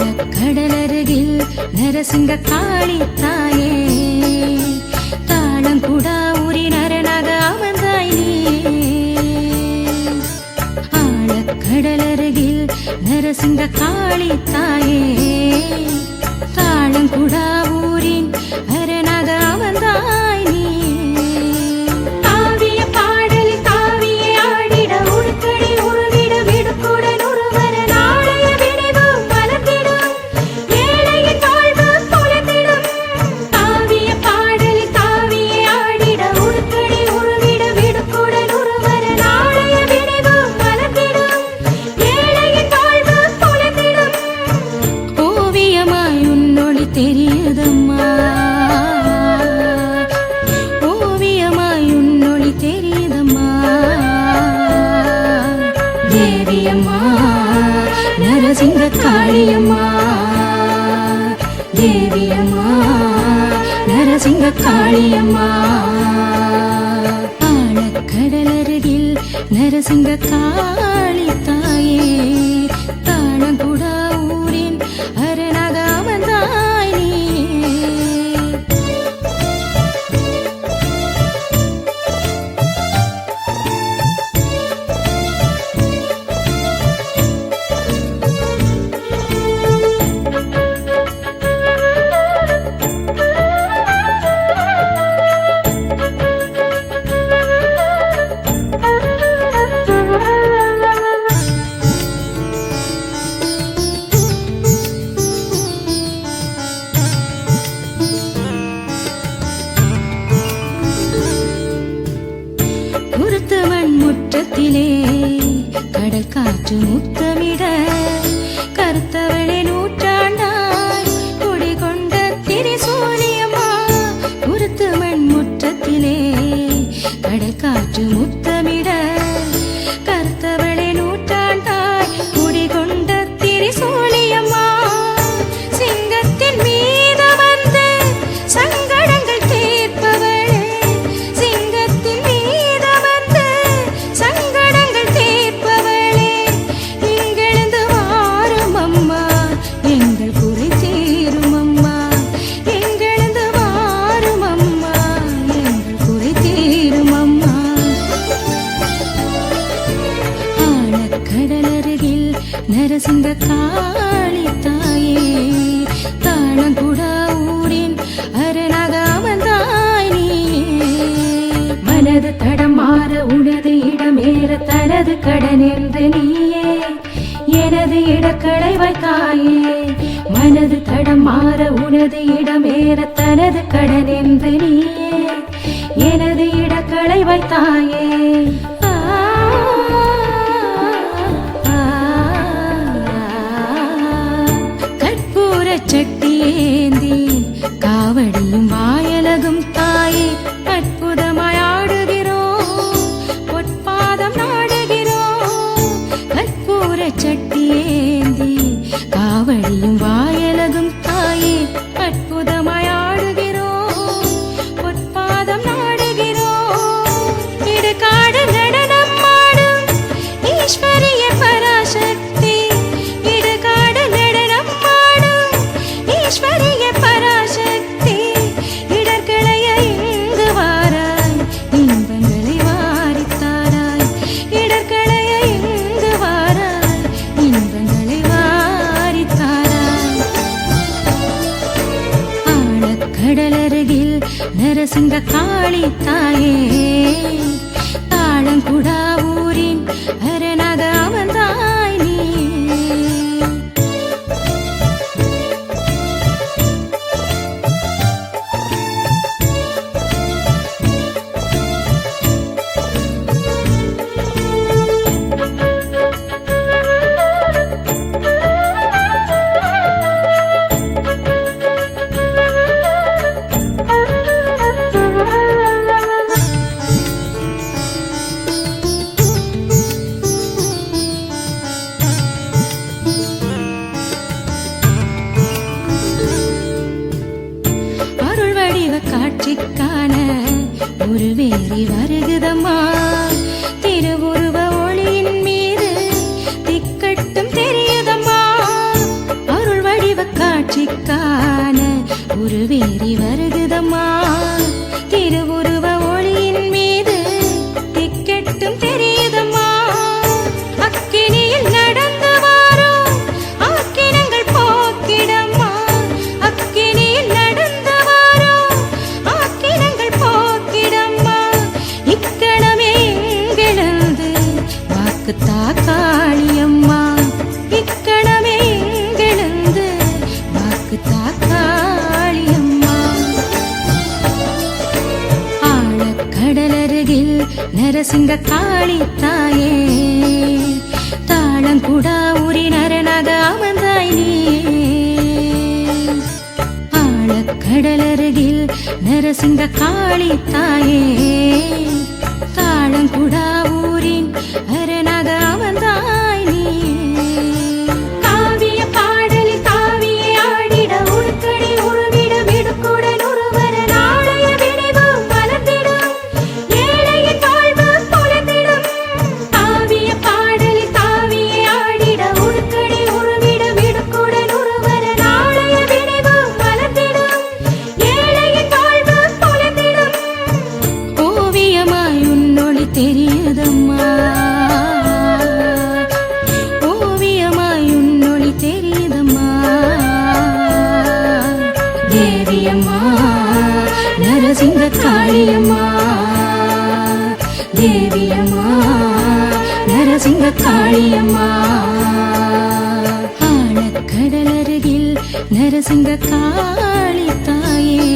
கடலருகில் நரசிங்க காளி தாயே. தாளம் தாளங்குடா உரி நரனாக அமர்ந்தாய். ஆழக்கடலருகில் நரசிங்க காளி தாயே. தாளம் தாளங்குடா ஊரின் தேவியம்மா நரசிங்க காளியம்மா. தேவியம்மா நரசிங்க காளியம்மா. ஆழக்கடலருகில் நரசிங்க காளி தாயே தாழங்குடி முத்தமிட கருத்தவை எனது கடன் என்று நீயே எனது இடக்களை வைத்தாயே. மனது தடம் மாற உனது இடமேற தனது கடன் என்று நீயே எனது இடக்களை வைத்தாயே. கற்பூர சட்டியேந்தி ஏந்தி காவடி சிங்க காளி தாயே தாழங்குடா ஊரின் உருவேறி வருகுதம்மா. திருவுருவ ஒளியின் மீது திக்கட்டும் தெரியுதம்மா. அருள் வடிவ காட்சிக்கான உருவேறி வருகுதம்மா. திருவுருவ சிங்க காளி தாயே தாளங்குடா உரி அமர்ந்தாய் நீயே ஆழக்கடலருகில் நரசிங்க காளி தாயே தாளங்குடா ஊரின் அரணாக அமர்ந்தாய் நீ. தெரியுதம்மா. ஓவியமாய் உன்னொளி தெரியுதம்மா. தேவியம்மா நரசிங்க காளியம்மா. தேவியம்மா நரசிங்க காளியம்மா. ஆழக்கடலருகில் நரசிங்க காளி தாயே